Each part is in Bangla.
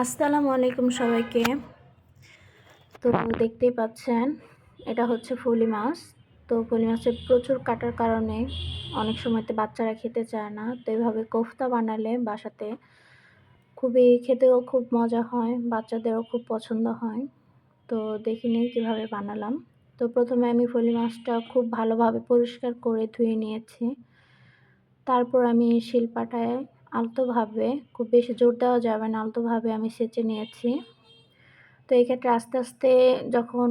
আসসালামু আলাইকুম সবাইকে। তো দেখতেই পাচ্ছেন, এটা হচ্ছে ফুলি মাছ। তো ফুলি মাছের প্রচুর কাটার কারণে অনেক সময়তে বাচ্চারা খেতে চায় না। তো এভাবে কোফতা বানালে বাসাতে খুবই খেতেও খুব মজা হয়, বাচ্চাদেরও খুব পছন্দ হয়। তো দেখি নিই কীভাবে বানালাম। তো প্রথমে আমি ফলি মাছটা খুব ভালোভাবে পরিষ্কার করে ধুয়ে নিয়েছি। তারপর আমি শিলপাটায় আলতোভাবে, খুব বেশি জোর দেওয়া যাবে না, আলতোভাবে আমি সেচে নিয়েছি। তো এই ক্ষেত্রে আস্তে আস্তে যখন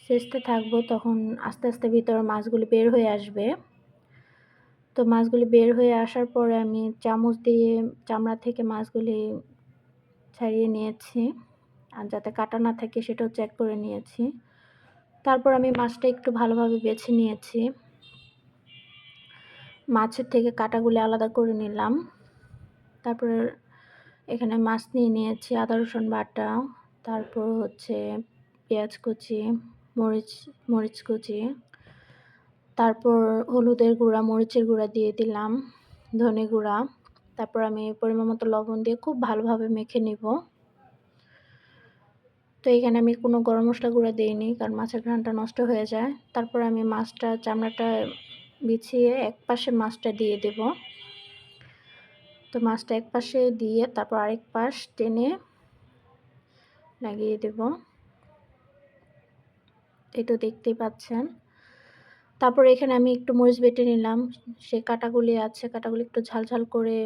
সেচতে থাকব তখন আস্তে আস্তে ভিতরে মাছগুলি বের হয়ে আসবে। তো মাছগুলি বের হয়ে আসার পরে আমি চামচ দিয়ে চামড়া থেকে মাছগুলি ছাড়িয়ে নিয়েছি আর যাতে কাটা না থাকে সেটাও চেক করে নিয়েছি। তারপর আমি মাছটা একটু ভালোভাবে বেছে নিয়েছি। মাছের থেকে কাটাগুলি আলাদা করে নিলাম। তারপর এখানে মাছ নিয়ে নিয়েছি আদা, রসুন বাটা। তারপর হচ্ছে পেঁয়াজ কুচি, মরিচ মরিচ কুচি। তারপর হলুদের গুঁড়া, মরিচের গুঁড়া দিয়ে দিলাম, ধনে গুঁড়া। তারপর আমি পরিমাণ মতো লবণ দিয়ে খুব ভালোভাবে মেখে নিব। তো এখানে আমি কোনো গরম মশলা গুঁড়া দিইনি, কারণ মাছের ঘ্রানটা নষ্ট হয়ে যায়। তারপর আমি মাছটা, চামড়াটা বিছিয়ে এক পাশে মাছটা দিয়ে দেব। তো মাছটা এক পাশে দিয়ে তারপর আরেক পাশ টেনে লাগিয়ে দেব। তো দেখতেই পাচ্ছেন। তারপর এখানে আমি একটু মরিচ বেটে নিলাম। সে কাটাগুলি আছে, কাটাগুলি একটু ঝাল ঝাল করে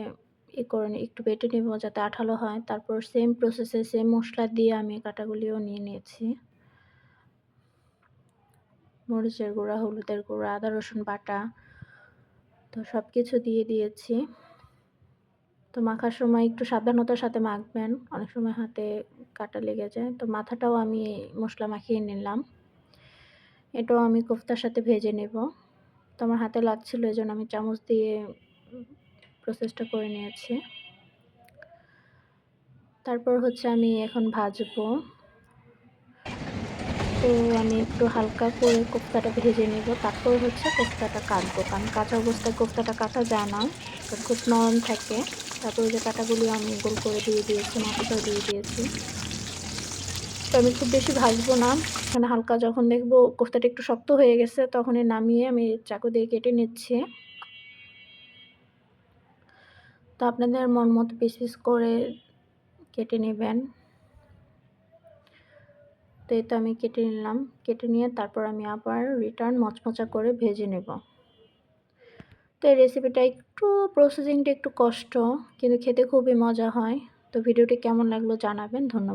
ই করে একটু বেটে নেব যাতে আঠালো হয়। তারপর সেম প্রসেসে সেম মশলা দিয়ে আমি কাটাগুলিও নিয়ে নিয়েছি। মরিচের গুঁড়া, হলুদের গুঁড়া, আদা, রসুন বাটা, তো সব কিছু দিয়ে দিয়েছি। তো মাখার সময় একটু সাবধানতার সাথে মাখবেন। অনেক সময় হাতে কাটা লেগে যায়। তো মাথাটাও আমি মশলা মাখিয়ে নিলাম। এটাও আমি কোফতার সাথে ভেজে নেব। তো আমার হাতে লাগছিল এই জন্য আমি চামচ দিয়ে প্রসেসটা করে নিয়েছি। তারপর হচ্ছে আমি এখন ভাজবো। তো আমি একটু হালকা করে কোফতাটা ভেজে নেব। তারপর হচ্ছে কোফতাটা কাটবো। কারণ কাঁচা অবস্থায় কোফতাটা কাটা যায় না, কারণ খুব নরম থাকে। তারপরে যে কাটাগুলি আমি গোল করে দিয়ে দিয়েছি মাথাটাও দিয়ে দিয়েছি। তো আমি খুব বেশি ভাজবো না। এখানে হালকা যখন দেখব কোফতাটা একটু শক্ত হয়ে গেছে, তখনই নামিয়ে আমি চাকু দিয়ে কেটে নিচ্ছি। তো আপনাদের মন মতো পিস পিস করে কেটে নেবেন। তো এই তো আমি কেটে নিলাম। কেটে নিয়ে তারপর আমি আবার রিটার্ন মচমচা করে ভেজে নেব। তো এই রেসিপিটা একটু প্রসেসিংটা একটু কষ্ট, কিন্তু খেতে খুবই মজা হয়। তো ভিডিওটি কেমন লাগল জানাবেন। ধন্যবাদ।